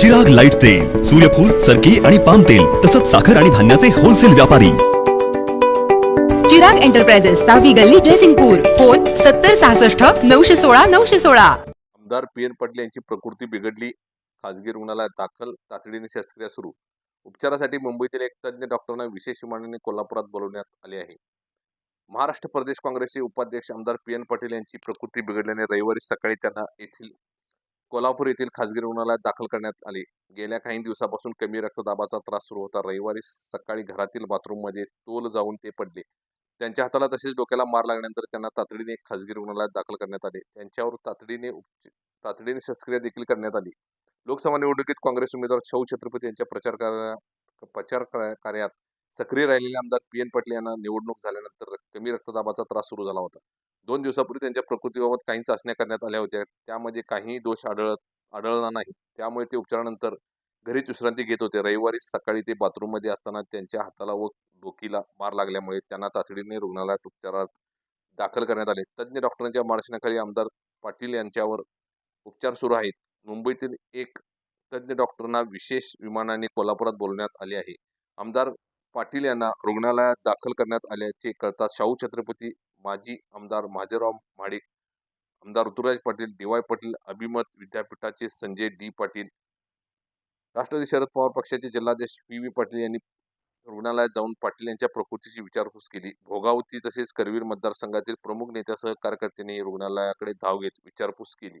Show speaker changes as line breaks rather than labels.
Chirag light तेल सूर्यफूल सरकी आणि पाम तेल तसंच साखर आणि धान्याचे होलसेल व्यापारी.
चिराग एंटरप्राइजेस सहावी गल्ली ड्रेसिंगपूर फोन सत्तर सहासष्ट नऊशे सोळा नऊशे सोळा.
आमदार पी एन पाटील यांची प्रकृती बिघडली. खाजगी रुग्णालयात दाखल तातडीने शस्त्रक्रिया सुरू. उपचारासाठी मुंबईतील एक तज्ज्ञ डॉक्टरांना विशेष विमानाने कोल्हापुरात बोलवण्यात आले आहे. महाराष्ट्र प्रदेश काँग्रेसचे उपाध्यक्ष आमदार पी एन पाटील यांची प्रकृती बिघडल्याने रविवारी सकाळी त्यांना येथील कोल्हापूर येथील खाजगी रुग्णालयात दाखल करण्यात आले. गेल्या काही दिवसापासून कमी रक्तदाबाचा त्रास सुरू होता. रविवारी सकाळी घरातील बाथरूममध्ये तोल जाऊन ते पडले. त्यांच्या हाताला तसेच डोक्याला मार लागल्यानंतर त्यांना तातडीने खाजगी रुग्णालयात दाखल करण्यात आले. त्यांच्यावर तातडीने उपच- तातडीने शस्त्रक्रिया देखील करण्यात आली. लोकसभा निवडणुकीत काँग्रेस उमेदवार शाहू छत्रपती यांच्या प्रचार प्रचार कार्यात सक्रिय राहिलेले आमदार पी एन पाटील यांना निवडणूक झाल्यानंतर कमी रक्तदाबाचा त्रास सुरू झाला होता. दोन दिवसापूर्वी त्यांच्या प्रकृतीबाबत काही चाचण्या करण्यात आल्या होत्या. त्यामध्ये काही दोष आढळत आढळला नाही. त्यामुळे ते उपचारानंतर घरीच विश्रांती घेत होते. रविवारी सकाळी ते बाथरूममध्ये असताना त्यांच्या हाताला व डोकीला मार लागल्यामुळे त्यांना तातडीने रुग्णालयात उपचारात दाखल करण्यात आले. तज्ज्ञ डॉक्टरांच्या मार्गदर्शनाखाली आमदार पाटील यांच्यावर उपचार सुरू आहेत. मुंबईतील एक तज्ज्ञ डॉक्टरांना विशेष विमानाने कोल्हापुरात बोलवण्यात आले आहे. आमदार पाटील यांना रुग्णालयात दाखल करण्यात आल्याचे कळताच शाहू छत्रपती माजी आमदार महादेवराव महाडिक आमदार ऋतुराज पाटील डी वाय पाटील अभिमत विद्यापीठाचे संजय डी पाटील. राष्ट्रवादी शरद पवार पक्षाचे जिल्हाध्यक्ष पी व्ही पाटील यांनी रुग्णालयात जाऊन पाटील यांच्या प्रकृतीची विचारपूस केली. भोगावती तसेच करवीर मतदारसंघातील प्रमुख नेत्यासह कार्यकर्त्यांनी रुग्णालयाकडे धाव घेत विचारपूस केली.